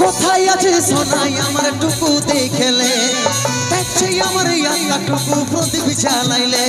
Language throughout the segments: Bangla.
কোথায় আছে সোনাই আমার টুকু দেখলে? দেখছি আমার ইয়াঙ্গা টুকু প্রদীপ জ্বালাইলে।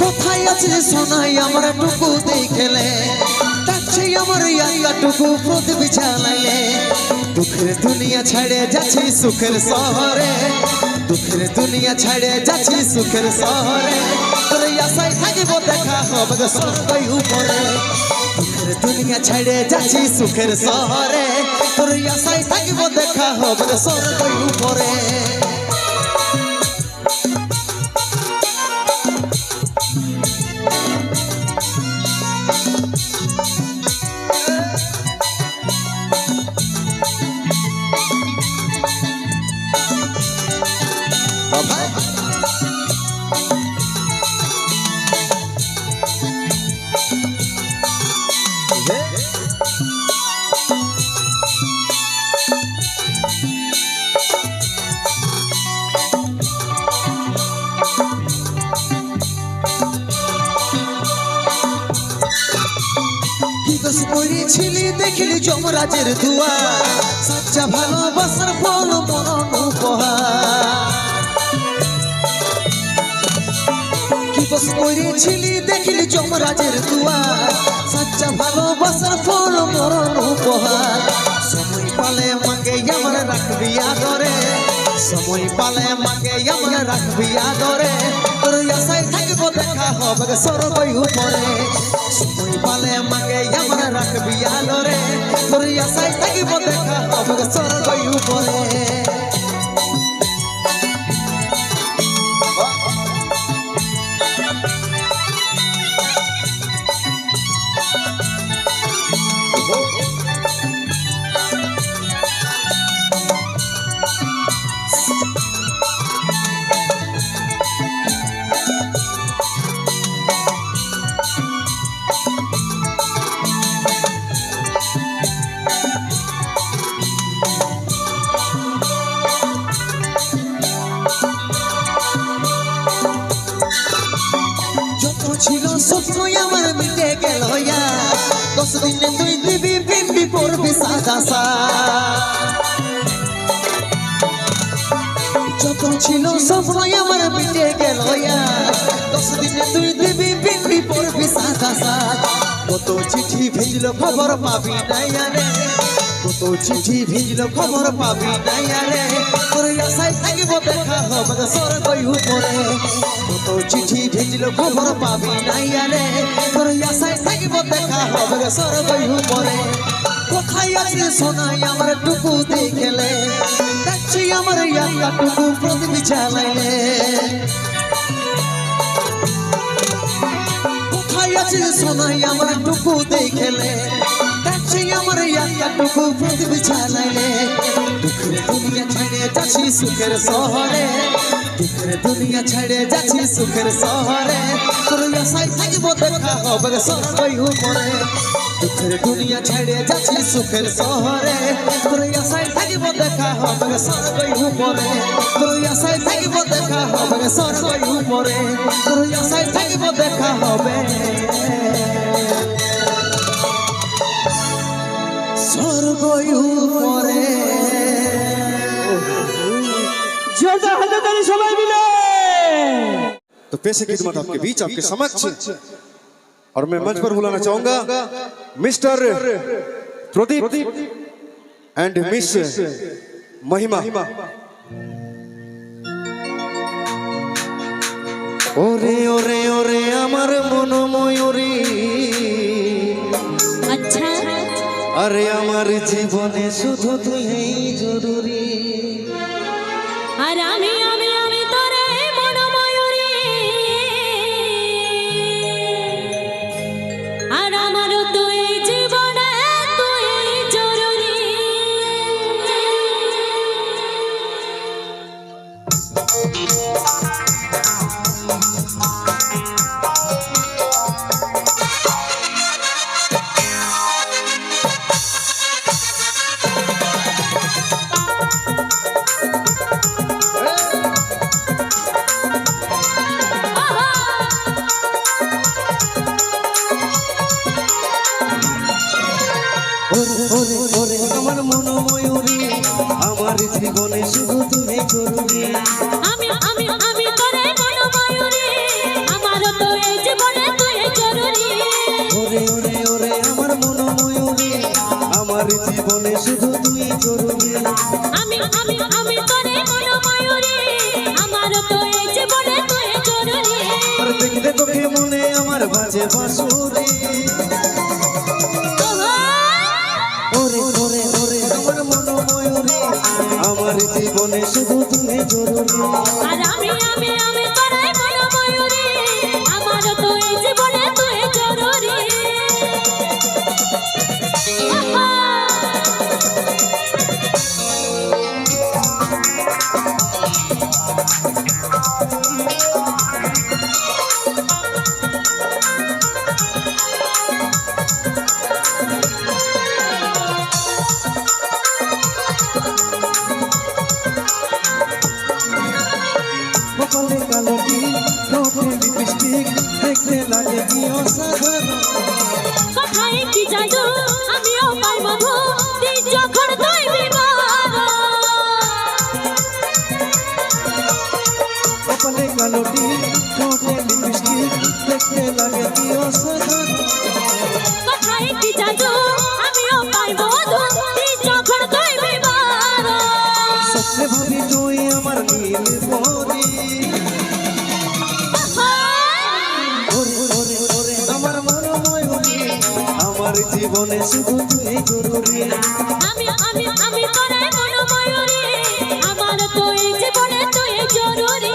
কোথায় আছে সোনাই আমার টুকু দেখলে? দেখছি আমার ইয়াঙ্গা টুকু প্রদীপ জ্বালাইলে। দুঃখের দুনিয়া ছেড়ে যাচ্ছি সুখের শহরে। দুঃখের দুনিয়া ছেড়ে যাচ্ছি সুখের শহরে। আশায় থাকিব দেখা হবে সবাই উপরে। দুঃখের দুনিয়া ছেড়ে যাচ্ছি সুখের শহরে। তোর আশায় থাকিব দেখা হবে সবাই উপরে। দেখলি যমরাজের দুয়া সচ্চা ভালোবাসার ফল দোষ করেছিলি দেখলি যমরাজের দুয়া সচ্চা ভালোবাসার ফল মরণ উপহার। সময় পালে মাকে আমার রাখবি আদরে। সময় পালে মাকে আমার রাখবি আদরে। হবে সরবই উপরে। সময় পালে আমাকে আমার রাখবি আলোরে। তোর আশায় থাকিব দেখা হবে সরবই উপরে। দশ দিনে তুই দিবি বিম্বি পড়বি সাদা সা। যত ছিল স্বপ্ন আমার মিটে গেল দশ দিনে তুই দিবি বিম্বি পড়বি সাদা সা। কত চিঠি ভেজলো খবর পাবি নাই আরে কত চিঠি ভিজলো খবর পাবি নাই আরে তোর আশায় থাকিব দেখা হবে স্বর্গই উপরে। কত চিঠি ভিজলো খবর পাবি নাই দেখা হবে স্বর্গই উপরে কোথায় আছে সোনাই আমার টুকু দেখলে? দেখছি আমার ইয়াঙ্গা টুকু প্রদীপ জ্বালাইলে। কোথায় আছে সোনাই আমার টুকু দেখলে? দেখছি আমার ইয়াঙ্গা টুকু প্রদীপ জ্বালাইলে। দুঃখের দুনিয়া ছেড়ে যাচ্ছি সুখের শহরে। দুঃখের দুনিয়া ছেড়ে যাচ্ছি সুখের শহরে। তোর আশায় থাকব দেখা হবে সরবই উপরে দুঃখের দুনিয়া ছেড়ে যাচ্ছি সুখের শহরে। তোর আশায় থাকব দেখা হবে সরবই উপরে তোর আশায় থাকব দেখা হবে সরবই উপরে তোর আশায় থাকব দেখা হবে। স্বর্গই উপরে जोरदार हाथों ताली सबाई मिले तो पैसे की खिदमत आपके बीच आपके समक्ष और मैं मंच पर बुलाना चाहूंगा मिस्टर प्रदीप एंड मिस महिमा ওরে ওরে ওরে আমার মন ময়ূরী আচ্ছা আরে আমার জীবনে শুধু তুই জরুরি আর আমি আমি আমি তোরে মন ময়ূরী আর আমার তুই জীবনে তুই জরুরি। জীবনে শুধু তুমি জরুরি আমি আমি মন ময়ূরী আমার তো এই জীবনে তুই জরুরি ওরে ওরে ওরে আমার মন ময়ূরী আমার জীবনে শুধু তুই জরুরি আমি আমি মন ময়ূরী আমার তো এই জীবনে তুই জরুরি আর তোকে মনে আমার বাজে বাসুরি কপালে কালো কি ঠোঁটে লিপস্টিক দেখতে লাগে কি অসাধারণ। কোথায় কি জাদু? আমিও পাই মধু তুই যখন তুই বিবাহ স্বপ্নে ভাবি তুই আমার নীল পরি আমার মন। ময়ূরী আমার জীবনে শুধু তুই জরুরি আমি আমি আমি তোরে মন। ময়ূরী আমার তো এই জীবনে তুই জরুরি।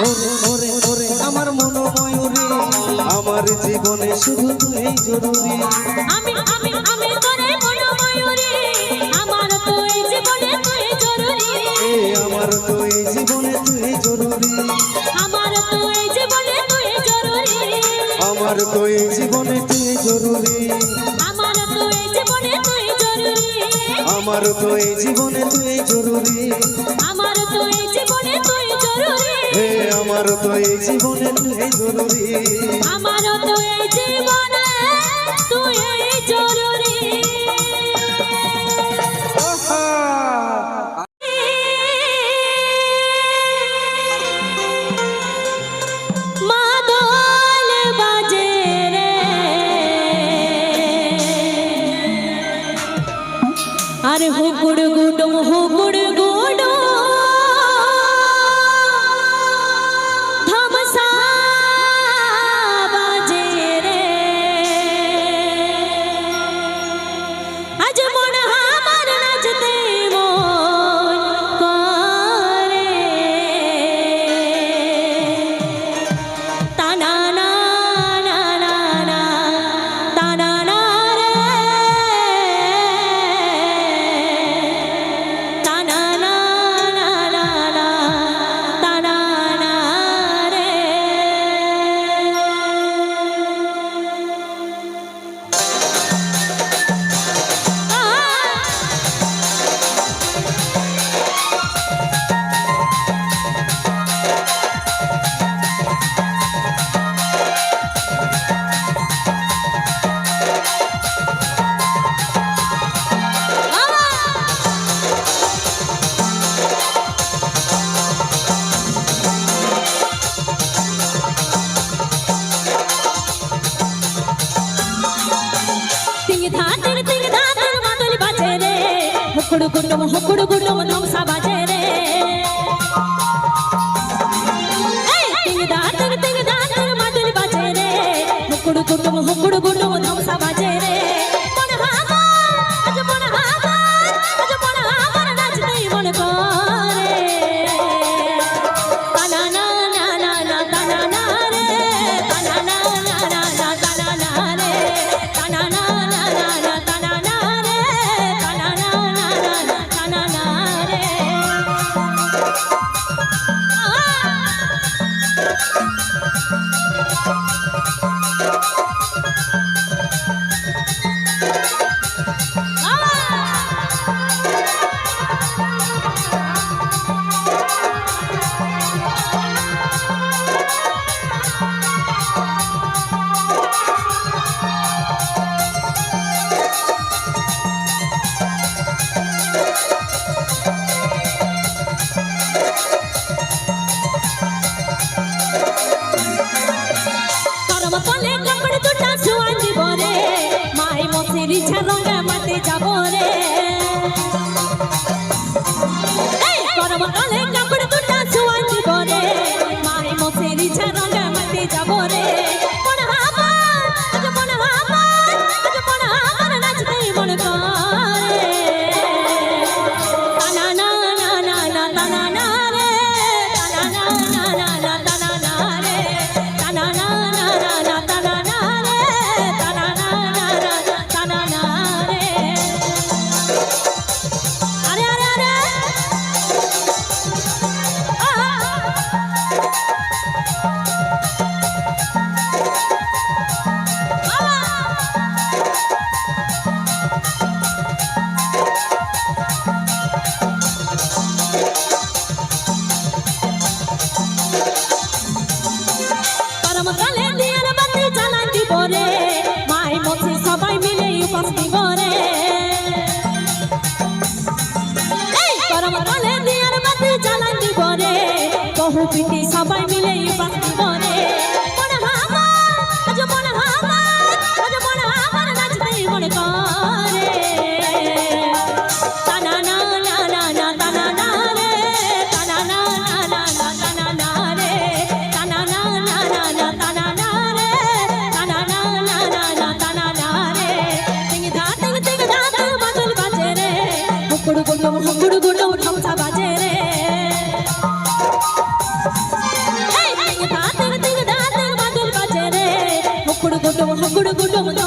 ওরে ওরে ওরে আমার মন ময়ূরী আমার জীবনে শুধু তুই জরুরি। আমি আমি আমি তোরে মন ময়ূরী আমার তো এই জীবনে তুই জরুরি। এ আমার তো এই জীবনে তুই জরুরি। আমার তো এই জীবনে তুই জরুরি। আমার তো এই জীবনে তুই জরুরি। আমার তো এই জীবনে তুই জরুরি। আমার তুই আমার তো এই জীবনে তুই জরুরি। আমার তো এই জীবনে তুই জরুরি। গুটম হুকুর গুটম নম সাবাজে রে টিং দা টিং টিং দা টিং মাদুল বাজে রে হুকুর গুটম হুকুর গুটম নম সাবাজে রূপিতে সবাই মিলে এবার করে মনে করে గుడుగుడు గుడుగుడు 不这么。